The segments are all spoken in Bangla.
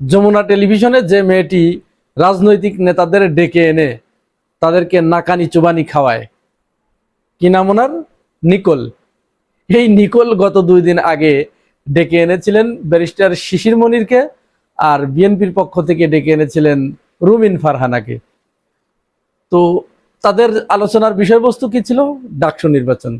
যমুনা টেলিভিশনে যে মেয়েটি রাজনৈতিক নেতাদের ডেকে এনে তাদেরকে নাকানি চুবানি খাওয়ায়। কি নাম ওনার? নিকোল। এই নিকোল গত দুই দিন আগে ডেকে এনেছিলেন ব্যারিস্টার শিশির মনিরকে আর বিএনপির পক্ষ থেকে ডেকে এনেছিলেন রুমিন ফারহানাকে। তো তাদের আলোচনার বিষয়বস্তু কি ছিল? ডাকসু নির্বাচন।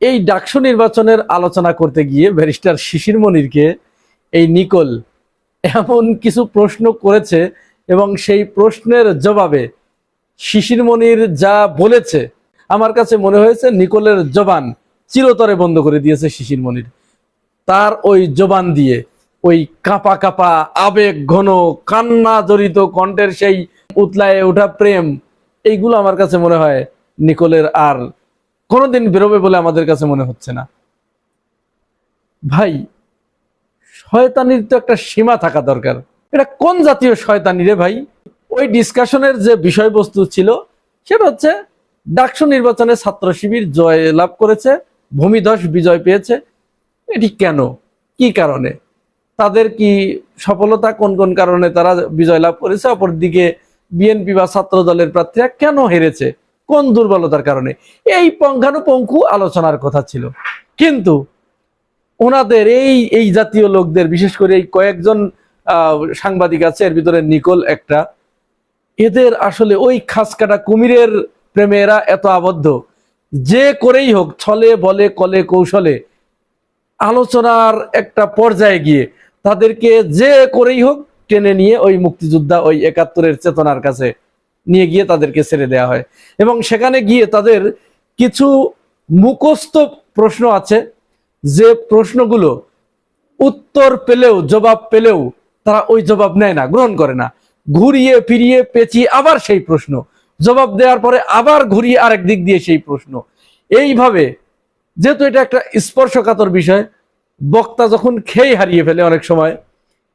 এই ডাকসু নির্বাচনের আলোচনা করতে গিয়ে ব্যারিস্টার শিশির মনিরকে এই নিকোল এমন কিছু প্রশ্ন করেছে এবং সেই প্রশ্নের জবাবে শিশির মনির যা বলেছে, আমার কাছে মনে হয়েছে নিকোলের জবান চিরতরে বন্ধ করে দিয়েছে শিশির মনির তার ওই জবান দিয়ে ওই কাপা কাপা, আবেগ ঘন, কান্না জড়িত কণ্ঠের সেই উতলায় ওঠা প্রেম, এইগুলো আমার কাছে মনে হয় নিকোলের আর কোনোদিন বেরোবে বলে আমাদের কাছে মনে হচ্ছে না। ভাই শয়তানির তো একটা সীমা থাকা দরকার। এটা কোন জাতীয় শয়তানি রে ভাই? ওই ডিসকাশনের যে বিষয়বস্তু ছিল, সেটা হচ্ছে ডাকসু নির্বাচনে ছাত্র শিবির জয় লাভ করেছে, ভূমিধস বিজয় পেয়েছে। এটি কেন? কি কারণে? তাদের কি সফলতা কোন কোন কারণে তারা বিজয় লাভ করেছে? অপরদিকে বিএনপি বা ছাত্র দলের প্রার্থীরা কেন হেরেছে? কোন দুর্বলতার কারণে? এই পঙ্খানুপঙ্খু আলোচনার কথা ছিল। কিন্তু ওনাদের এই এই জাতীয় লোকদের, বিশেষ করে এই কয়েকজন সাংবাদিক আছে, এর ভিতরে নিকোল একটা, এদের আসলে ওই খাস কাটা কুমিরের প্রেমে এরা এত আবদ্ধ। যে করেই হোক, ছলে, বলে, কলে, কৌশলে, আলোচনার একটা পর্যায়ে গিয়ে তাদেরকে যে করেই হোক টেনে নিয়ে ওই মুক্তিযোদ্ধা ওই একাত্তরের চেতনার কাছে নিয়ে গিয়ে তাদেরকে ছেড়ে দেওয়া হয়। এবং সেখানে গিয়ে তাদের কিছু মুখস্থ প্রশ্ন আছে যে প্রশ্নগুলো উত্তর পেলেও, জবাব পেলেও তারা ওই জবাব নেয় না, গ্রহণ করে না। ঘুরিয়ে ফিরিয়ে পেঁচিয়ে আবার সেই প্রশ্ন। জবাব দেওয়ার পরে আবার ঘুরিয়ে আরেক দিক দিয়ে সেই প্রশ্ন। এইভাবে, যেহেতু এটা একটা স্পর্শকাতর বিষয়, বক্তা যখন খেই হারিয়ে ফেলে অনেক সময়,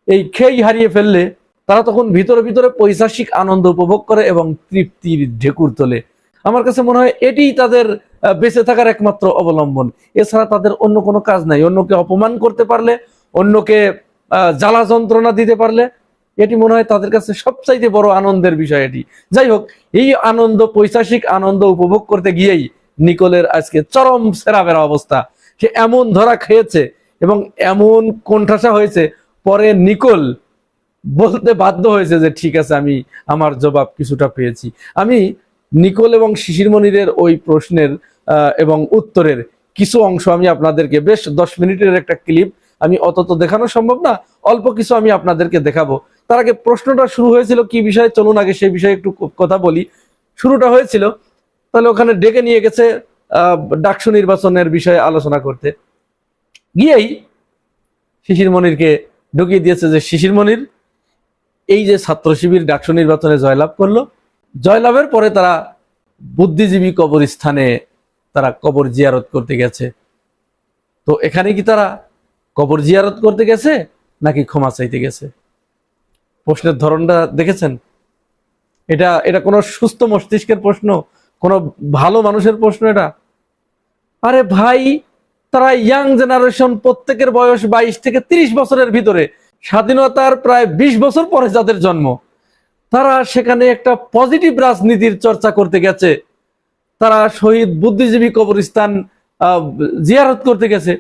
এই খেই হারিয়ে ফেললে তারা তখন ভিতরে ভিতরে পৈশাসিক আনন্দ উপভোগ করে এবং তৃপ্তির ঢেকুর তোলে। আমার কাছে মনে হয় এটিই তাদের বেঁচে থাকার একমাত্র অবলম্বন। এছাড়া তাদের অন্য কোনো কাজ নাই। অন্যকে অপমান করতে পারলে, অন্যকে জ্বালা যন্ত্রণা দিতে পারলে, এটি মনে হয় তাদের কাছে সবচাইতে বড় আনন্দের বিষয় এটি। যাই হোক, এই আনন্দ পৈশাসিক আনন্দ উপভোগ করতে গিয়েই নিকোলের আজকে চরম সেরা সেরাবেরা অবস্থা। সে এমন ধরা খেয়েছে এবং এমন কোণঠাসা হয়েছে, পরে নিকোল বলতে বাধ্য হয়েছে যে, ঠিক আছে, আমি আমার জবাব কিছুটা পেয়েছি। আমি নিকোল এবং শিশির মনিরের ওই প্রশ্নের এবং উত্তরের কিছু অংশ আমি আপনাদেরকে বেশ দশ মিনিটের একটা ক্লিপ আমি অত তো দেখানো সম্ভব না, অল্প কিছু আমি আপনাদেরকে দেখাবো। তার আগে প্রশ্নটা শুরু হয়েছিল, কি বিষয়ে? চলুন আগে সেই বিষয়ে একটু কথা বলি। শুরুটা হয়েছিল, তাহলে ওখানে ডেকে নিয়ে গেছে ডাকসু নির্বাচনের বিষয়ে আলোচনা করতে। গিয়েই শিশির মনিরকে ঢুকিয়ে দিয়েছে যে শিশির মনির এই যে ছাত্র শিবির ডাকসু নির্বাচনে জয়লাভ করল, জয়লাভের পরে তারা বুদ্ধিজীবী কবরস্থানে তারা কবর জিয়ারত করতে গেছে। তো এখানে কি তারা কবর জিয়ারত করতে গেছে নাকি ক্ষমা চাইতে গেছে? প্রশ্নের ধরনটা দেখেছেন? এটা এটা কোনো সুস্থ মস্তিষ্কের প্রশ্ন, কোনো ভালো মানুষের প্রশ্ন এটা? আরে ভাই, তারা ইয়াং জেনারেশন প্রত্যেকের বয়স বাইশ থেকে তিরিশ বছরের ভিতরে। স্বাধীনতার প্রায় বিশ বছর পরে যাদের জন্ম, তারা সেখানে একটা পজিটিভ রাজনীতির চর্চা করতে গেছে। তারা শহীদ বুদ্ধিজীবী কবরস্থান জিয়ারত করতে গেছে।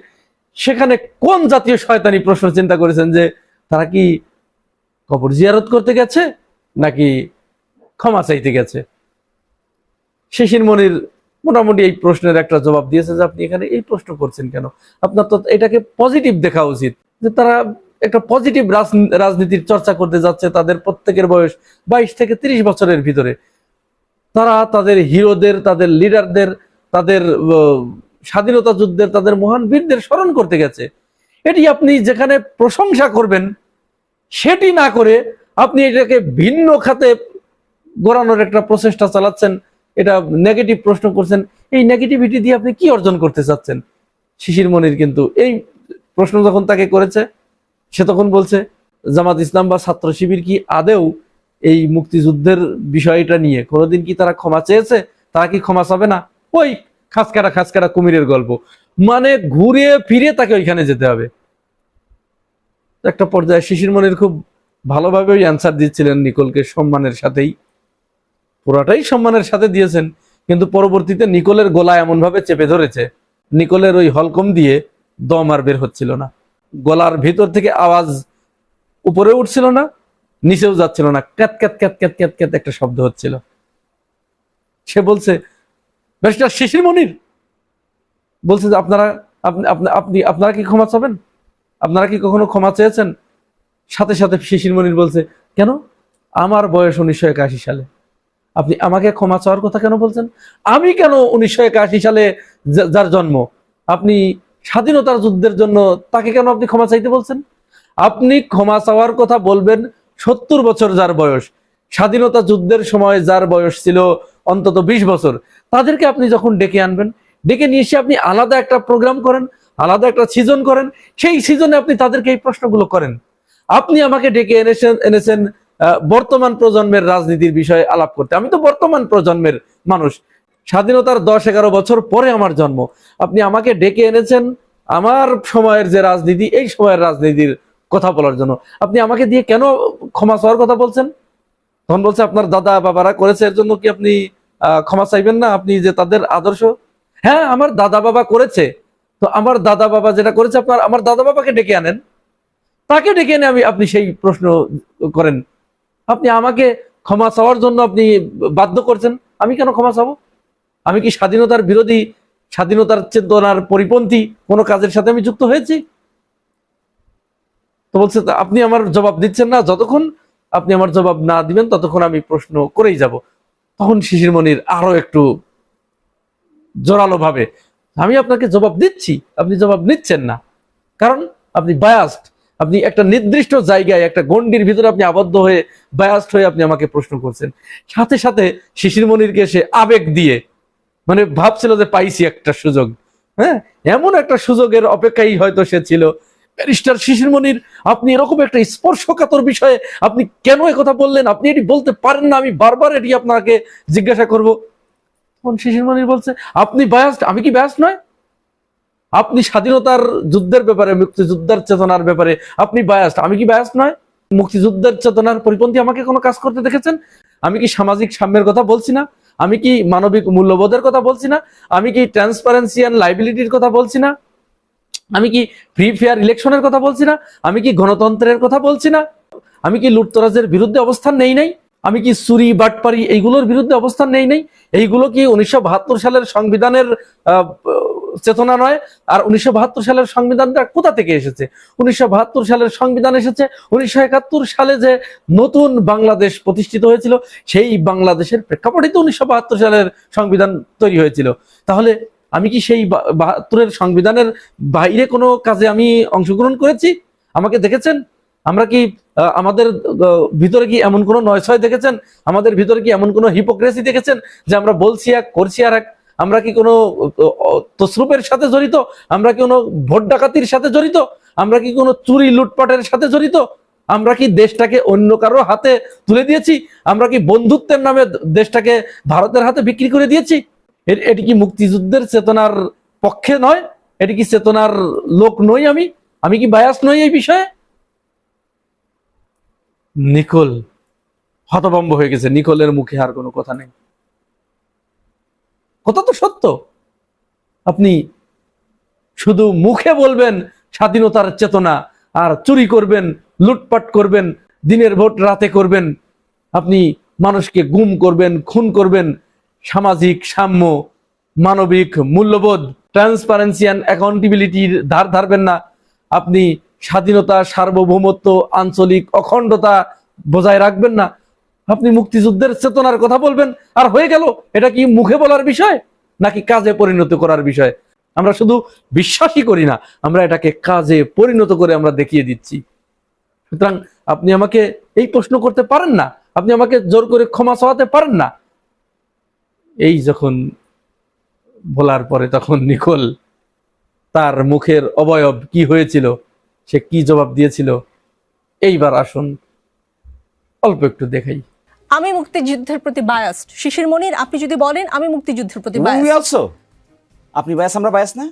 সেখানে কোন জাতীয় শয়তানি প্রশ্ন চিন্তা করেছেন যে তারা কি কবর জিয়ারত করতে গেছে নাকি ক্ষমা চাইতে গেছে? শিশির মনির মোটামুটি এই প্রশ্নের একটা জবাব দিয়েছে যে আপনি এখানে এই প্রশ্ন করছেন কেন? আপনার তো এটাকে পজিটিভ দেখা উচিত। যে তারা একটা পজিটিভ রাজনীতির চর্চা করতে যাচ্ছে তাদের প্রত্যেকের বয়স বাইশ থেকে তিরিশ বছরের ভিতরে। তারা তাদের হিরোদের, তাদের লিডারদের, তাদের স্বাধীনতা যুদ্ধের, তাদের মহান বীরদের স্মরণ করতে গেছে। এটি আপনি যেখানে প্রশংসা করবেন, সেটি না করে আপনি এটাকে ভিন্ন খাতে গড়ানোর একটা প্রচেষ্টা চালাচ্ছেন। এটা নেগেটিভ প্রশ্ন করছেন। এই নেগেটিভিটি দিয়ে আপনি কি অর্জন করতে চাচ্ছেন? শিশির মনির কিন্তু এই প্রশ্ন যখন তাকে করেছে, সে তখন বলছে, জামাত ইসলাম বা ছাত্র শিবির কি আদেও এই মুক্তিযুদ্ধের বিষয়টা নিয়ে। কোনোদিন কি তারা ক্ষমা চেয়েছে? তারা কি ক্ষমা চাবে না? ওই খাসকারা খাসকারা কুমিরের গল্প। মানে ঘুরে ফিরে তাকে ওইখানে যেতে হবে। একটা পর্যায়ে শিশির মনির খুব ভালোভাবে ওই অ্যান্সার দিচ্ছিলেন নিকোলকে সম্মানের সাথেই। পুরাটাই সম্মানের সাথে দিয়েছেন, কিন্তু পরবর্তীতে নিকোলের গলা এমন ভাবে চেপে ধরেছে, নিকোলের ওই হলকম দিয়ে দম আর বের হচ্ছিল না। গলার ভিতর থেকে আওয়াজ উপরে উঠছিল না নিচেও যাচ্ছিল না, ক্যাত ক্যাত ক্যাত ক্যাত ক্যাত ক্যাত একটা শব্দ হচ্ছিল। সে বলছে, ব্যারিস্টার শিশির মনির, বলছে যে আপনারা, আপনি আপনি আপনি, আপনারা কি ক্ষমা চাবেন? আপনারা কি কখনো ক্ষমা চেয়েছেন? সাথে সাথে শিশির মনির বলছে, কেন? আমার বয়স উনিশশো একাশি সালে। আপনি আমাকে ক্ষমা চাওয়ার কথা কেন বলছেন? আমি কেন উনিশশো একাশি সালে যার জন্ম? আপনি স্বাধীনতার যুদ্ধের জন্য তাকে কেন আপনি ক্ষমা চাইতে বলছেন? আপনি ক্ষমা চাওয়ার কথা বলবেন সত্তর বছর যার বয়স, স্বাধীনতা যুদ্ধের সময় যার বয়স ছিল অন্তত বিশ বছর, তাদেরকে আপনি যখন ডেকে আনবেন, ডেকে নিয়ে এসে আপনি আলাদা একটা প্রোগ্রাম করেন, আলাদা একটা সিজন করেন, সেই সিজনে আপনি তাদেরকে এই প্রশ্নগুলো করেন। আপনি আমাকে ডেকে এনেছেন এনেছেন বর্তমান প্রজন্মের রাজনীতির বিষয়ে আলাপ করতে। আমি তো বর্তমান প্রজন্মের মানুষ। স্বাধীনতার দশ এগারো বছর পরে আমার জন্ম। আপনি আমাকে ডেকে এনেছেন আমার সময়ের যে রাজনীতি, এই সময়ের রাজনীতির কথা বলার জন্য। আপনি আমাকে দিয়ে কেন ক্ষমা চাওয়ার কথা বলছেন? তখন বলছে, আপনার দাদা বাবারা করেছে, এর জন্য কি আপনি ক্ষমা চাইবেন না? আপনি যে তাদের আদর্শ? হ্যাঁ আমার দাদা বাবা করেছে। তো আমার দাদা বাবা যেটা করেছে, আপনার, আমার দাদা বাবাকে ডেকে আনেন। তাকে ডেকে এনে আমি, আপনি সেই প্রশ্ন করেন। আপনি আমাকে ক্ষমা চাওয়ার জন্য আপনি বাধ্য করছেন। আমি কেন ক্ষমা চাবো? আমি কি স্বাধীনতার বিরোধী, স্বাধীনতার চেতনার পরিপন্থী কোনো কাজের সাথে আমি যুক্ত হয়েছি? তো বলছে আপনি আমার জবাব দিচ্ছেন না, যতক্ষণ আপনি আমার জবাব না দিবেন, ততক্ষণ আমি প্রশ্ন করেই যাব। তখন শিশির মনির আরও একটু জোরালো ভাবে আমি আপনাকে জবাব দিচ্ছি, আপনি জবাব নিচ্ছেন না। কারণ আপনি বায়াস্ট আপনি একটা নির্দিষ্ট জায়গায়, একটা গন্ডির ভিতরে আপনি আবদ্ধ হয়ে বায়াস্ট হয়ে আপনি আমাকে প্রশ্ন করছেন। সাথে সাথে শিশির মনিরকে সে আবেগ দিয়ে মানে ভাবছিল যে পাইছি একটা সুযোগ। হ্যাঁ এমন একটা সুযোগের অপেক্ষাই হয়তো সে ছিল। ব্যারিস্টার শিশির মনির, আপনি এরকম একটা স্পর্শকাতর বিষয়ে আপনি কেন কথা বললেন? আপনি এটি বলতে পারেন না, আমি বারবার এটি আপনাকে জিজ্ঞাসা করব। তখন শিশির মনির বলছে, আপনি বায়াস্ট আমি কি বায়াস্ট নয়? আপনি স্বাধীনতার যুদ্ধের ব্যাপারে, মুক্তিযুদ্ধের চেতনার ব্যাপারে, আপনি বায়াস্ট আমি কি বায়াস্ট নয়? মুক্তিযুদ্ধের চেতনার পরিপন্থী আমাকে কোনো কাজ করতে দেখেছেন? আমি কি সামাজিক সাম্যের কথা বলছি না? আমি কি মানবিক মূল্যবোধের কথা বলছি না? আমি কি ট্রান্সপারেন্সি অ্যান্ড লাইবিলিটির কথা বলছি না? আমি কি ফ্রি ফেয়ার ইলেকশনের কথা বলছি না? আমি কি গণতন্ত্রের কথা বলছি না? আমি কি লুটতরাজের বিরুদ্ধে অবস্থান নেই নাই? আমি কি চুরি বাটপারি এইগুলোর বিরুদ্ধে অবস্থান নেই নাই? এইগুলো কি উনিশশো বাহাত্তর সালের সংবিধানের চেতনা নয়? আর উনিশশো বাহাত্তর সালের সংবিধানটা কোথা থেকে এসেছে? উনিশশো বাহাত্তর সালের সংবিধান এসেছে উনিশশো একাত্তর সালে যে নতুন বাংলাদেশ প্রতিষ্ঠিত হয়েছিল, সেই বাংলাদেশের প্রেক্ষাপটে তো উনিশশো বাহাত্তর সালের সংবিধান তৈরি হয়েছিল। তাহলে আমি কি সেই বাহাত্তরের সংবিধানের বাইরে কোনো কাজে আমি অংশগ্রহণ করেছি? আমাকে দেখেছেন? আমরা কি আমাদের ভিতরে কি এমন কোনো নয় ছয় দেখেছেন? আমাদের ভিতরে কি এমন কোনো হিপোক্রেসি দেখেছেন যে আমরা বলছি এক, করছি আর এক? আমরা কি কোনো তসরুপের সাথে জড়িত? আমরা কি কোনো ভোট ডাকাতির সাথে জড়িত? আমরা কি কোনো চুরি লুটপাটের সাথে জড়িত? আমরা কি দেশটাকে অন্য কারও হাতে তুলে দিয়েছি? আমরা কি বন্ধুত্বের নামে দেশটাকে ভারতের হাতে বিক্রি করে দিয়েছি? এটি কি মুক্তিযুদ্ধের চেতনার পক্ষে নয়? এটি কি চেতনার লোক নই আমি? আমি কি বায়াস নই এই বিষয়ে? নিকোল হতভম্ব হয়ে গেছে। নিকোলের মুখে আর কোনো কথা নেই। কথা তো সত্য। আপনি শুধু মুখে বলবেন স্বাধীনতার চেতনা, আর চুরি করবেন, লুটপাট করবেন, দিনের ভোট রাতে করবেন। আপনি মানুষকে গুম করবেন, খুন করবেন সামাজিক, সাম্য, মানবিক, মূল্যবোধ ট্রান্সপারেন্সি অ্যান্ড অ্যাকাউন্টেবিলিটির ধার ধারবেন না। আপনি স্বাধীনতা, সার্বভৌমত্ব, আঞ্চলিক অখণ্ডতা বজায় রাখবেন না। আপনি মুক্তিযুদ্ধের চেতনার কথা বলবেন, আর হয়ে গেল, এটা কি মুখে বলার বিষয়, নাকি কাজে পরিণত করার বিষয়? আমরা শুধু বিশ্বাসই করি না, আমরা এটাকে কাজে পরিণত করে আমরা দেখিয়ে দিচ্ছি। সুতরাং আপনি আমাকে এই প্রশ্ন করতে পারেন না, আপনি আমাকে জোর করে ক্ষমা চাওয়াতে পারেন না এই যখন ভোলার পরে তখন নিকোল তার মুখের অবয়ব কি হয়েছিল সে কি জবাব দিয়েছিল এইবার আসুন অল্প একটু দেখাই। আমি মুক্তিযুদ্ধের প্রতি বায়াস্ট শিশির মনির আপনি যদি বলেন আমি মুক্তিযুদ্ধের প্রতি বায়াস্ট বায়াসড আপনি বায়াস আমরা বায়াস না?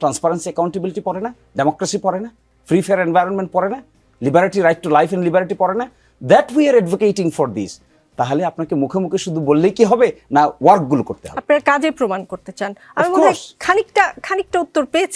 ট্রান্সপারেন্সি অ্যাকাউন্টেবিলিটি পড়ে না ডেমোক্রেসি পড়ে না ফ্রি ফেয়ার এনভায়রনমেন্ট পড়ে না liberty right to life and liberty পড়ে না that we are advocating for this তাহলে আপনাকে মুখে মুখে শুধু বললেই কি হবে? না ওয়ার্কগুলো করতে হবে। আপনার কাজে প্রমাণ করতে চান। আমি খানিকটা খানিকটা উত্তর পেয়েছি।